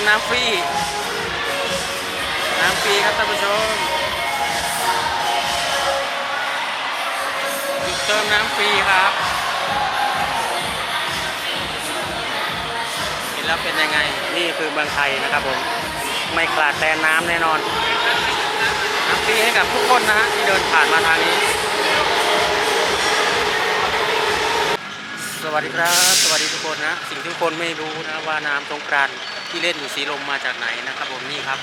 มน้ำฟรี น้ำฟรีครับท่านผู้ชมจุดเติมน้ำฟรีครับเห็นแล้วเป็นยังไง นี่คือเมืองไทยนะครับผม ไม่ขาดแคลนน้ำแน่นอน น้ำฟรีให้กับทุกคนนะฮะที่เดินผ่านมาทางนี้ สวัสดีครับ สวัสดีทุกคนนะ สิ่งที่ทุกคนไม่รู้นะว่าน้ำสงกรานต์ ที่เล่นอยู่สีลมมาจากไหนนะครับผมนี่ครับ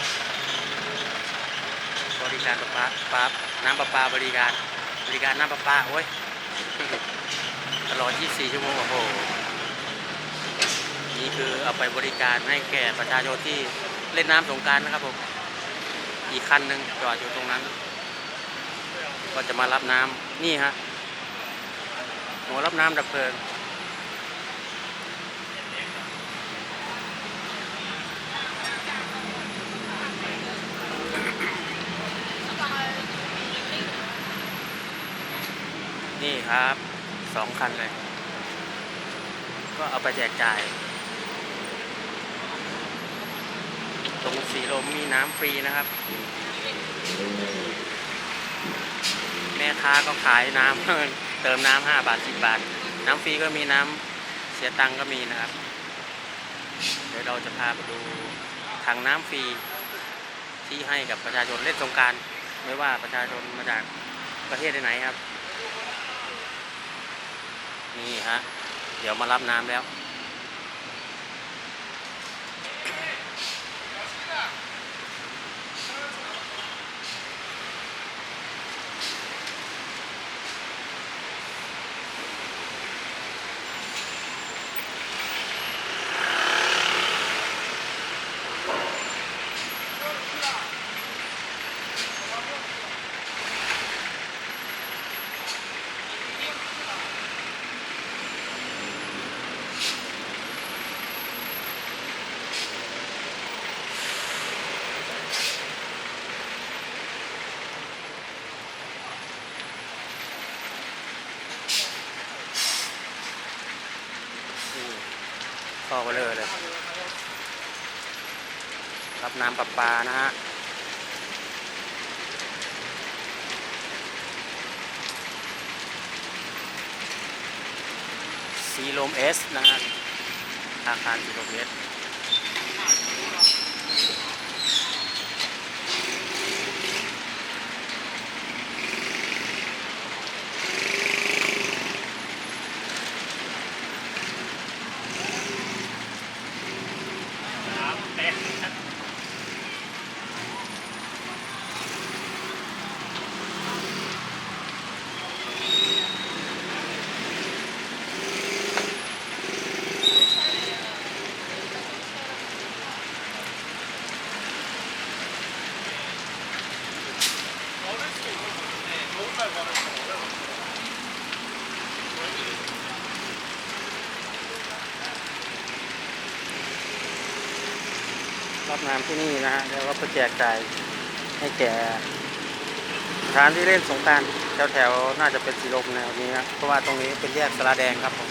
บริการประปาปาน้ำประปาบริการบริการน้ำประปาโอ้ยตลอด 24 ชั่วโมงโอ้โหนี่คือเอาไปบริการให้แก่ประชาชนที่เล่นน้ำสงการนะครับผมอีกคันหนึ่งจอดอยู่ตรงนั้น ก็จะมารับน้ำนี่ฮะหัวรับน้ำดับเพลิง นี่ครับสองคันเลย ก็เอาไปแจกจ่าย ตรงสีลมมีน้ำฟรีนะครับ แม่ค้าก็ขายน้ำเติมน้ำห้าบาทสิบบาท น้ำฟรีก็มีน้ำเสียตังก็มีนะครับ เดี๋ยวเราจะพาไปดูถังน้ำฟรีที่ให้กับประชาชนเล่นสงการ ไม่ว่าประชาชนมาจากประเทศไหนๆครับ นี่ฮะ เดี๋ยวมารับน้ำแล้ว ท่อเบลอเลย รับน้ำประปานะฮะซีลมเอสนะฮะอาคารซีลมเอส รับน้ำที่นี่นะฮะแล้วก็ไปแจกจ่ายให้แก่ร้านที่เล่นสงการแถวๆน่าจะเป็นสีลมแนวนี้นะเพราะว่าตรงนี้เป็นแยกสลาแดงครับผม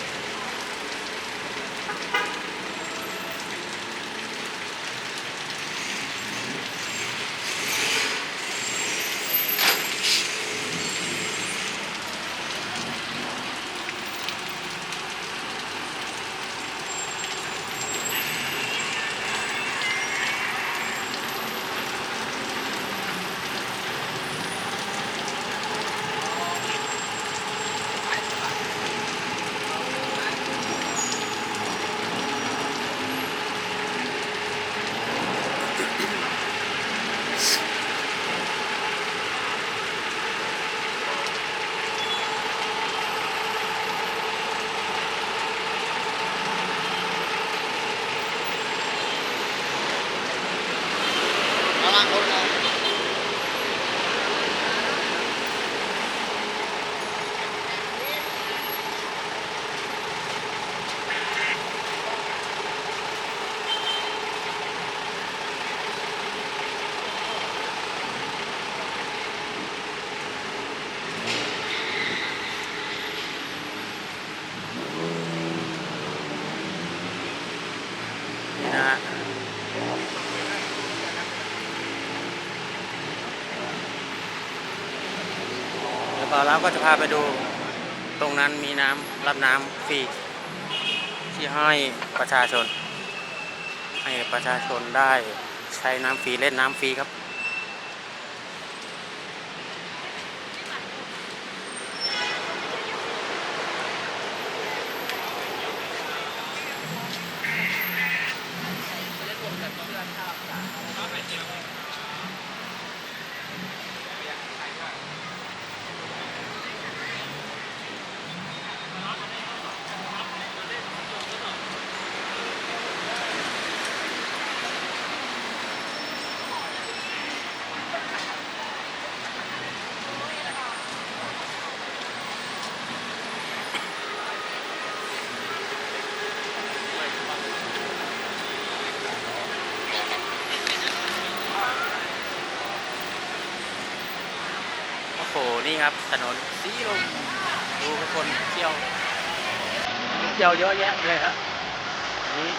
นาคตนะ แล้วก็จะพาไปดู ตรงนั้นมีน้ำรับน้ำฟรีที่ให้ประชาชน ให้ประชาชนได้ใช้น้ำฟรีเล่นน้ำฟรีครับ โห นี่ครับ ถนนสีลมดูคนเที่ยวเที่ยวเยอะแยะเลยครับนี่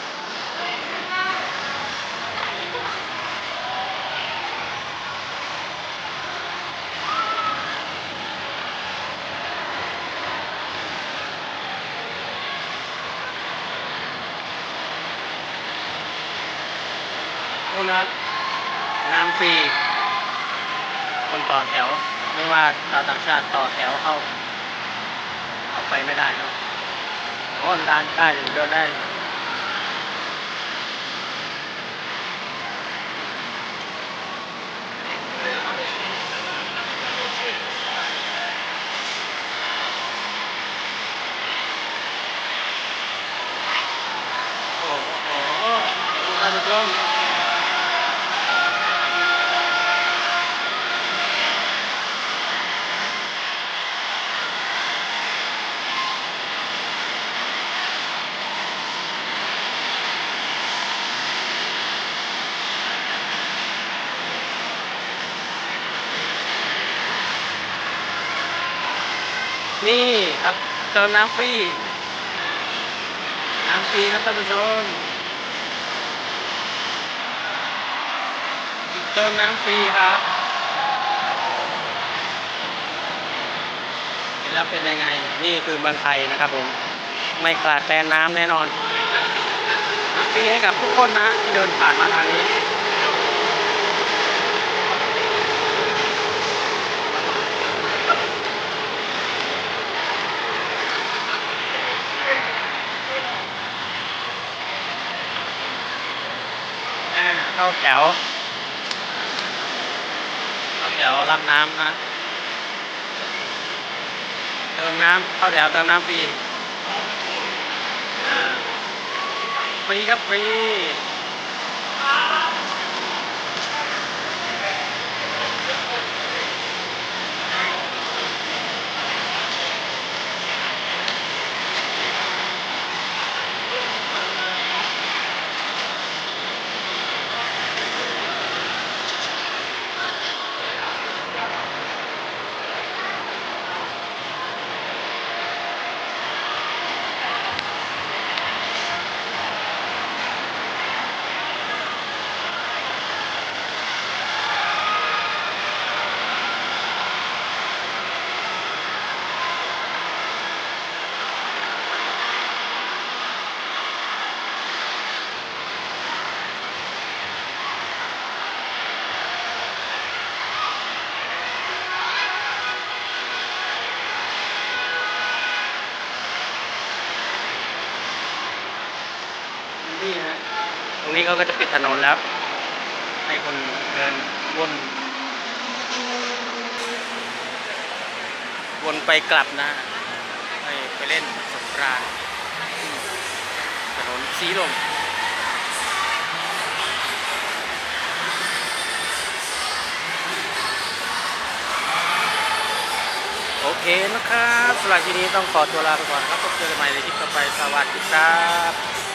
พวกนั้นน้ำฟรีคนต่อแถว ไม่ว่าชาวต่างชาติต่อแถวเข้า เข้าไปไม่ได้เนาะอ้อนด้านใต้เดินได้ โอ้โหดูท่านผู้ชม นี่ครับเติมน้ำฟรีน้ำฟรีครับท่านผู้ชมเติมน้ำฟรีครับแล้วเป็นยังไง นี่คือเมืองไทยนะครับผม ไม่ขาดแคลนน้ำแน่นอนฟรีให้กับทุกคนนะที่เดินผ่านมาทางนี้ อ่า เข้าแถวเข้าแถวรับน้ำนะเติมน้ำเข้าแถวเติมน้ำฟรีอ่าฟรีครับฟรี นี่ฮะตรงนี้เขาก็จะปิดถนนแล้ว ให้คนเดินวนวนไปกลับนะให้ไปเล่นสงกรานต์ถนนสีลมโอเคนะครับสำหรับทีนี้ต้องขอตัวลาไปก่อนครับพบเจอกันใหม่ในคลิปต่อไป สวัสดีครับ